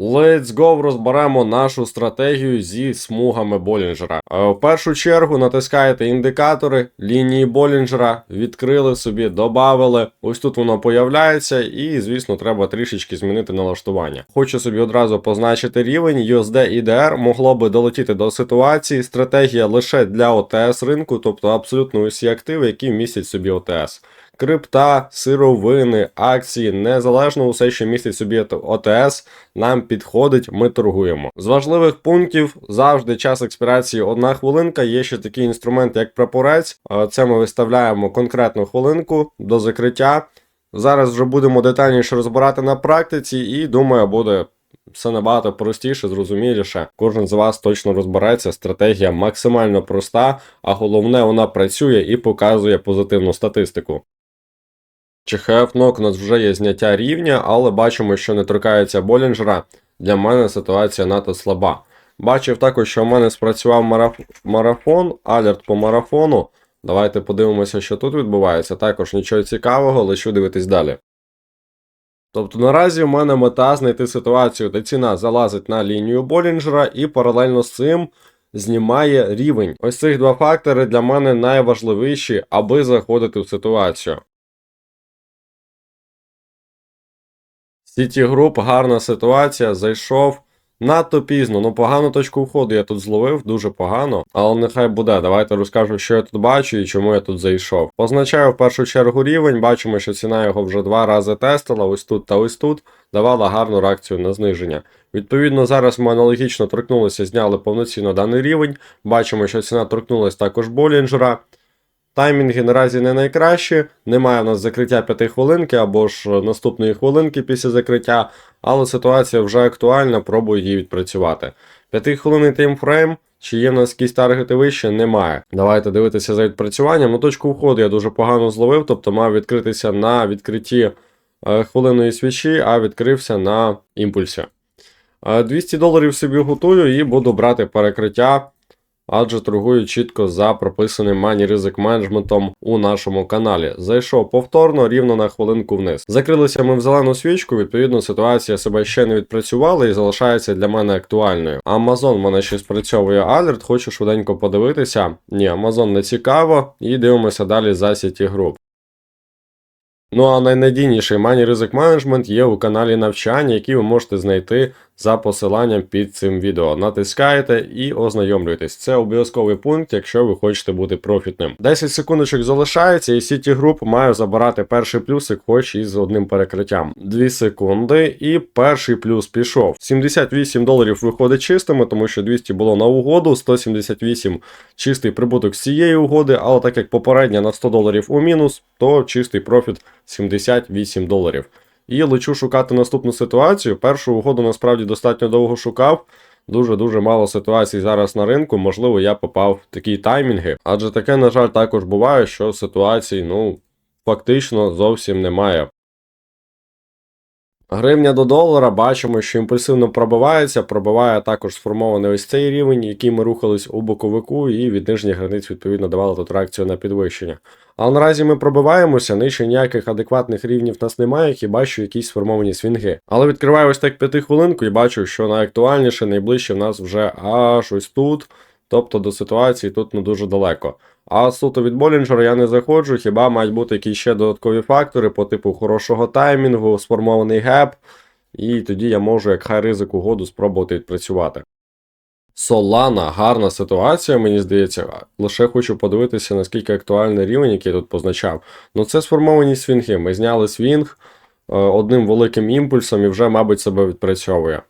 Let's go розберемо нашу стратегію зі смугами Болінджера. Е, В першу чергу натискаєте індикатори лінії Болінджера, відкрили собі, додали. Ось тут воно появляється, і, звісно, треба трішечки змінити налаштування. Хочу собі одразу позначити рівень USD IDR могло би долетіти до ситуації. Стратегія лише для ОТС ринку, тобто абсолютно усі активи, які містять собі ОТС. Крипта, сировини, акції, незалежно усе, що містить собі ОТС, нам підходить, ми торгуємо. З важливих пунктів завжди час експірації одна хвилинка. Є ще такий інструмент, як прапорець. Це ми виставляємо конкретну хвилинку до закриття. Зараз вже будемо детальніше розбирати на практиці, і думаю, буде все набагато простіше, зрозуміліше. Кожен з вас точно розбереться. Стратегія максимально проста, а головне, вона працює і показує позитивну статистику. ЧХФ нок у нас вже є зняття рівня, але бачимо, що не торкається Болінджера. Для мене ситуація надто слаба. Бачив також, що в мене спрацював мараф... марафон, алерт по марафону. Давайте подивимося, що тут відбувається. Також нічого цікавого, лишу дивитись далі. Тобто наразі в мене мета знайти ситуацію, де ціна залазить на лінію Болінджера і паралельно з цим знімає рівень. Ось цих два фактори для мене найважливіші, аби заходити в ситуацію. Сіті груп, гарна ситуація, зайшов. Надто пізно, ну погану точку входу я тут зловив, дуже погано, але нехай буде. Давайте розкажу, що я тут бачу і чому я тут зайшов. Позначаю в першу чергу рівень, бачимо, що ціна його вже два рази тестила, ось тут та ось тут, давала гарну реакцію на зниження. Відповідно, зараз ми аналогічно торкнулися, зняли повноцінно даний рівень. Бачимо, що ціна торкнулася також Болінджера. Таймінги наразі не найкращі, немає в нас закриття 5 хвилинки або ж наступної хвилинки після закриття, але ситуація вже актуальна, пробую її відпрацювати. 5 хвилинний таймфрейм, чи є в нас якісь таргети вище, немає. Давайте дивитися за відпрацюванням. Ну, точку входу я дуже погано зловив, тобто мав відкритися на відкритті е, хвилинної свічі, а відкрився на імпульсі. Е, 200 доларів собі готую і буду брати перекриття адже торгую чітко за прописаним мані ризик менеджментом у нашому каналі. Зайшов повторно рівно на хвилинку вниз. Закрилися ми в зелену свічку, відповідно, ситуація себе ще не відпрацювала і залишається для мене актуальною. В мене ще спрацьовує алерт, хочу швиденько подивитися. Ні, Amazon не цікаво, і дивимося далі за сіті груп. Ну а найнадійніший Money Risk Management є у каналі навчання, який ви можете знайти за посиланням під цим відео. Натискаєте і ознайомлюєтесь. Це обов'язковий пункт, якщо ви хочете бути профітним. 10 секундочок залишається, і City Group має забирати перший плюсик, хоч і з одним перекриттям. 2 секунди, і перший плюс пішов. 78 доларів виходить чистими, тому що 200 було на угоду, 178 чистий прибуток з цієї угоди, але так як попередня на 100 доларів у мінус, то чистий профіт 78 доларів. І лечу шукати наступну ситуацію. Першу угоду насправді достатньо довго шукав. Дуже-дуже мало ситуацій зараз на ринку. Можливо, я попав в такі таймінги. Адже таке, на жаль, також буває, що ситуацій, ну, фактично зовсім немає. Гривня до долара бачимо, що імпульсивно пробивається, пробиває також сформований ось цей рівень, який ми рухались у боковику, і від нижніх границь відповідно давали тут реакцію на підвищення. Але наразі ми пробиваємося, нижче ніяких адекватних рівнів в нас немає, хіба що якісь сформовані свінги. Але відкриваю ось так п'ятихвилинку і бачу, що найактуальніше, найближче в нас вже аж ось тут. Тобто до ситуації тут не дуже далеко. А суто від Болінджера я не заходжу, хіба мають бути якісь ще додаткові фактори по типу хорошого таймінгу, сформований геп, і тоді я можу як хай ризик угоду спробувати відпрацювати. Солана, гарна ситуація, мені здається. Лише хочу подивитися, наскільки актуальний рівень, який я тут позначав. Ну це сформовані свінги. Ми зняли свінг е, одним великим імпульсом і вже, мабуть, себе відпрацьовує.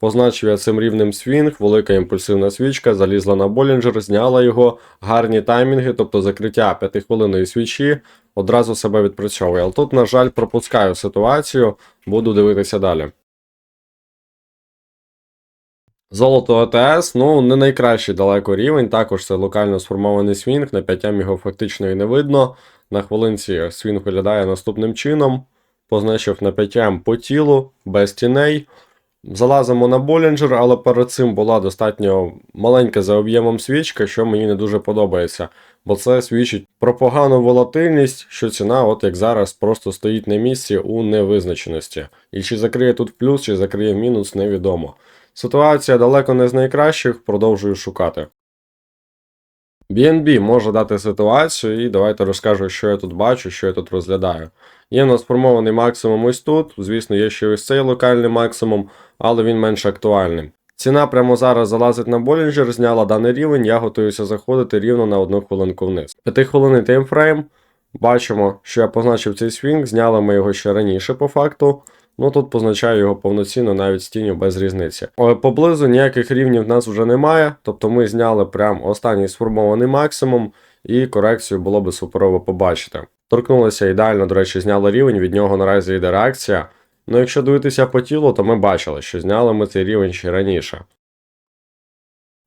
Позначив я цим рівнем свінг, велика імпульсивна свічка, залізла на Болінджер, зняла його, гарні таймінги, тобто закриття 5-хвилинної свічі, одразу себе відпрацьовує. Але тут, на жаль, пропускаю ситуацію, буду дивитися далі. Золото АТС, ну, не найкращий далеко рівень, також це локально сформований свінг, на 5 його фактично і не видно. На хвилинці свінг виглядає наступним чином. Позначив на 5 по тілу, без тіней. Залазимо на Болінджер, але перед цим була достатньо маленька за об'ємом свічка, що мені не дуже подобається. Бо це свідчить про погану волатильність, що ціна, от як зараз, просто стоїть на місці у невизначеності. І чи закриє тут плюс, чи закриє мінус, невідомо. Ситуація далеко не з найкращих, продовжую шукати. BNB може дати ситуацію, і давайте розкажу, що я тут бачу, що я тут розглядаю. Є в нас сформований максимум ось тут. Звісно, є ще ось цей локальний максимум, але він менш актуальний. Ціна прямо зараз залазить на Болінджер, зняла даний рівень, я готуюся заходити рівно на одну хвилинку вниз. П'ятихвилинний таймфрейм. Бачимо, що я позначив цей свінг, зняли ми його ще раніше по факту. Ну тут позначаю його повноцінно навіть з тінню без різниці. Поблизу ніяких рівнів в нас вже немає, тобто ми зняли прям останній сформований максимум, і корекцію було би суперово побачити. Торкнулися ідеально, до речі, зняли рівень, від нього наразі йде реакція. Ну якщо дивитися по тілу, то ми бачили, що зняли ми цей рівень ще раніше.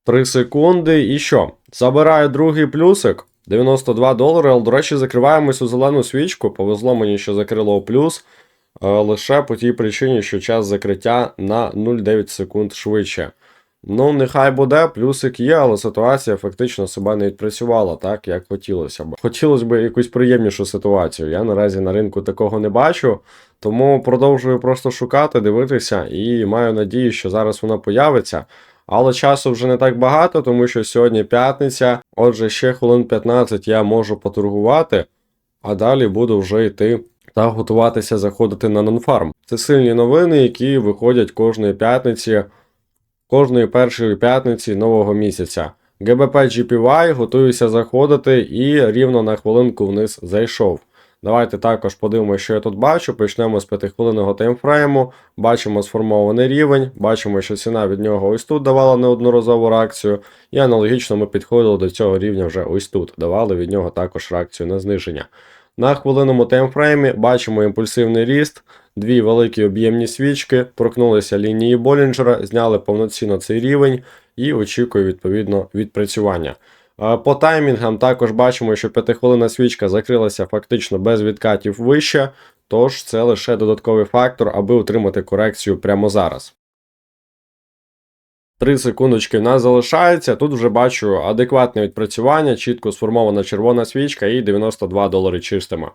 3 секунди і що? Забираю другий плюсик. 92 долари, але, до речі, закриваємось у зелену свічку. Повезло мені, що закрило у плюс. Е, Лише по тій причині, що час закриття на 0,9 секунд швидше. Ну, нехай буде, плюсик є, але ситуація фактично себе не відпрацювала так, як хотілося б. Хотілося б якусь приємнішу ситуацію. Я наразі на ринку такого не бачу, тому продовжую просто шукати, дивитися і маю надію, що зараз вона появиться. Але часу вже не так багато, тому що сьогодні п'ятниця. Отже, ще хвилин 15 я можу поторгувати, а далі буду вже йти та готуватися заходити на нонфарм. Це сильні новини, які виходять кожної п'ятниці, кожної першої п'ятниці нового місяця. ГБП GPY готуюся заходити і рівно на хвилинку вниз зайшов. Давайте також подивимося, що я тут бачу. Почнемо з 5-хвилинного таймфрейму. Бачимо сформований рівень, бачимо, що ціна від нього ось тут давала неодноразову реакцію. І аналогічно ми підходили до цього рівня вже ось тут. Давали від нього також реакцію на зниження. На хвилинному таймфреймі бачимо імпульсивний ріст, дві великі об'ємні свічки, торкнулися лінії Болінджера, зняли повноцінно цей рівень і очікую відповідно відпрацювання. Е, По таймінгам також бачимо, що 5-хвилинна свічка закрилася фактично без відкатів вище, тож це лише додатковий фактор, аби отримати корекцію прямо зараз. 3 секундочки в нас залишається. Тут вже бачу адекватне відпрацювання, чітко сформована червона свічка і 92 долари чистими.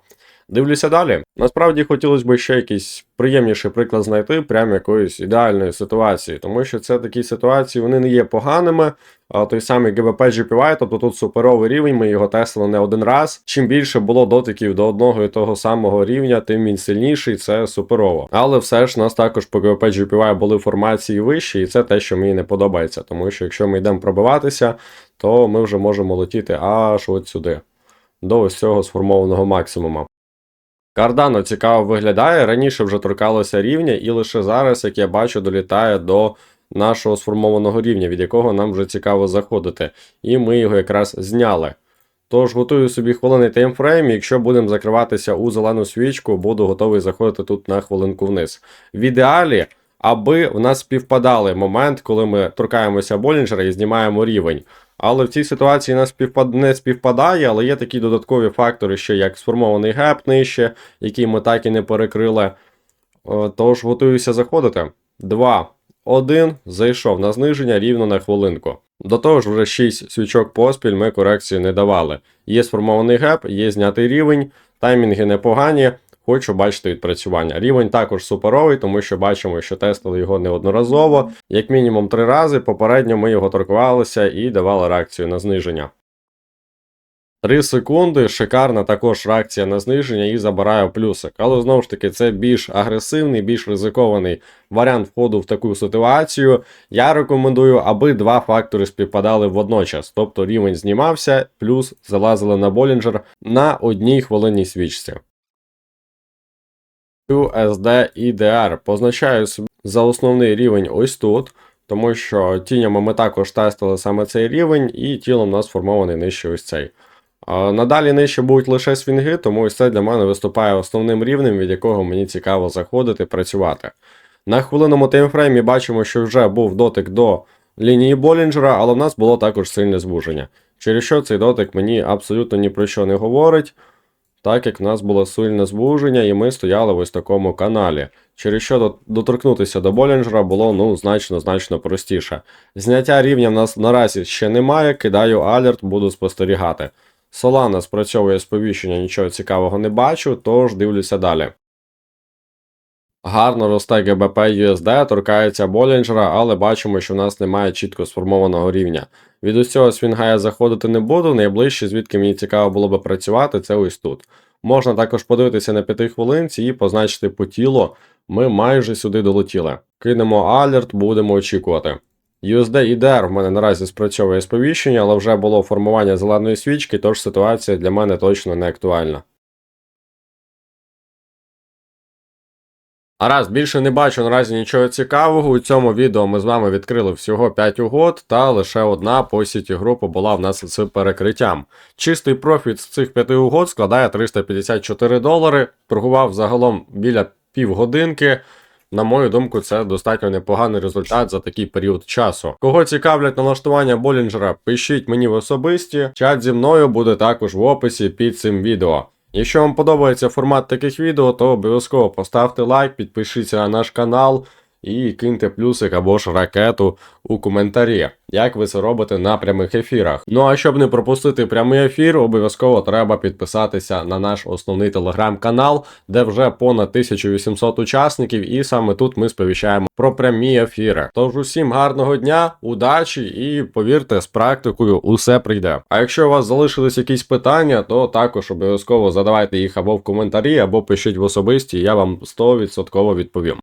Дивлюся далі. Насправді хотілося б ще якийсь приємніший приклад знайти, прям якоїсь ідеальної ситуації, тому що це такі ситуації вони не є поганими. А той самий GBP GPY, тобто тут суперовий рівень, ми його тестили не один раз. Чим більше було дотиків до одного і того самого рівня, тим він сильніший, це суперово. Але все ж у нас також по GBP GPY були формації вищі, і це те, що мені не подобається. Тому що якщо ми йдемо пробиватися, то ми вже можемо летіти аж от сюди, до ось цього сформованого максимума. Кардано цікаво виглядає, раніше вже торкалося рівня, і лише зараз, як я бачу, долітає до нашого сформованого рівня, від якого нам вже цікаво заходити. І ми його якраз зняли. Тож готую собі хвилинний таймфрейм, якщо будемо закриватися у зелену свічку, буду готовий заходити тут на хвилинку вниз. В ідеалі, аби в нас співпадали момент, коли ми торкаємося Болінджера і знімаємо рівень. Але в цій ситуації не, співпад... не співпадає, але є такі додаткові фактори, ще як сформований геп нижче, який ми так і не перекрили. Е, Тож готуюся заходити. 2, 1, зайшов на зниження рівно на хвилинку. До того ж, вже 6 свічок поспіль ми корекції не давали. Є сформований геп, є знятий рівень, таймінги непогані. Хочу бачити відпрацювання. Рівень також суперовий, тому що бачимо, що тестили його неодноразово, як мінімум три рази. Попередньо ми його торкувалися і давали реакцію на зниження. 3 секунди, шикарна також реакція на зниження і забираю плюсик. Але знову ж таки, це більш агресивний, більш ризикований варіант входу в таку ситуацію. Я рекомендую, аби два фактори співпадали водночас. Тобто рівень знімався, плюс залазили на Болінджер на одній хвилинній свічці. USD IDR позначаю собі за основний рівень ось тут, тому що тінями ми також тестили саме цей рівень, і тілом у нас сформований нижче ось цей. Надалі нижче будуть лише свінги, тому ось це для мене виступає основним рівнем, від якого мені цікаво заходити, працювати. На хвилинному таймфреймі бачимо, що вже був дотик до лінії Болінджера, але в нас було також сильне звуження. Через що цей дотик мені абсолютно ні про що не говорить. Так як в нас було сильне звуження, і ми стояли в ось такому каналі. Через що доторкнутися до Болінджера було ну значно значно простіше. Зняття рівня в нас наразі ще немає, кидаю алерт, буду спостерігати. Solana спрацьовує сповіщення, нічого цікавого не бачу, тож дивлюся далі. Гарно росте ГБП USD, торкається Болінджера, але бачимо, що в нас немає чітко сформованого рівня. Від усього свінга я заходити не буду. Найближче, звідки мені цікаво було би працювати, це ось тут. Можна також подивитися на п'яти хвилинці і позначити по тілу. Ми майже сюди долетіли. Кинемо алерт, будемо очікувати. USD IDR в мене наразі спрацьовує сповіщення, але вже було формування зеленої свічки, тож ситуація для мене точно не актуальна. Раз більше не бачу наразі нічого цікавого. У цьому відео ми з вами відкрили всього 5 угод, та лише одна по сіті групи була в нас з перекриттям. Чистий профіт з цих 5 угод складає 354 долари. Торгував загалом біля півгодинки. На мою думку, це достатньо непоганий результат за такий період часу. Кого цікавлять налаштування Болінджера, пишіть мені в особисті. Чат зі мною буде також в описі під цим відео. Якщо вам подобається формат таких відео, то обов'язково поставте лайк, підпишіться на наш канал і киньте плюсик або ж ракету у коментарі, як ви це робите на прямих ефірах. Ну а щоб не пропустити прямий ефір, обов'язково треба підписатися на наш основний телеграм-канал, де вже понад 1800 учасників, і саме тут ми сповіщаємо про прямі ефіри. Тож усім гарного дня, удачі і повірте, з практикою усе прийде. А якщо у вас залишились якісь питання, то також обов'язково задавайте їх або в коментарі, або пишіть в особисті, я вам 100% відповім.